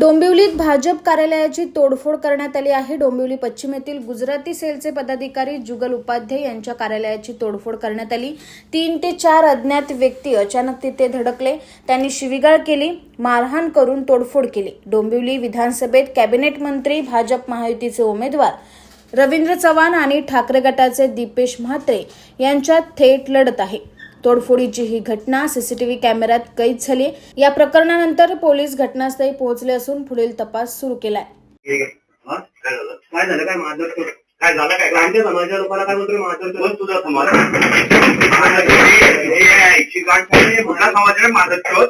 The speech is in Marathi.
डोंबिवलीत भाजप कार्यालयाची तोडफोड करण्यात आली आहे. डोंबिवली पश्चिम येथील गुजराती सेलचे पदाधिकारी जुगल उपाध्याय यांच्या कार्यालयाची तोडफोड करण्यात आली. तीन ते चार अज्ञात व्यक्ती अचानक तिथे धडकले. त्यांनी शिवीगाळ केली मारहाण करून तोडफोड केली. डोंबिवली विधानसभेत कॅबिनेट मंत्री भाजप महायुतीचे उमेदवार रवींद्र चव्हाण आणि ठाकरे गटाचे दीपेश म्हात्रे यांच्यात थेट लढत आहे. तोडफोडीची ही घटना सीसीटीव्ही कॅमेऱ्यात कैद झाली या प्रकरणानंतर पोलीस घटनास्थळी पोहोचले असून पुढील तपास सुरू केलाय. काय झालं? काय माझं काय झालं? काय आमच्या समाजाच्या लोकांना काय म्हणतो माझं तुझा समाज शोध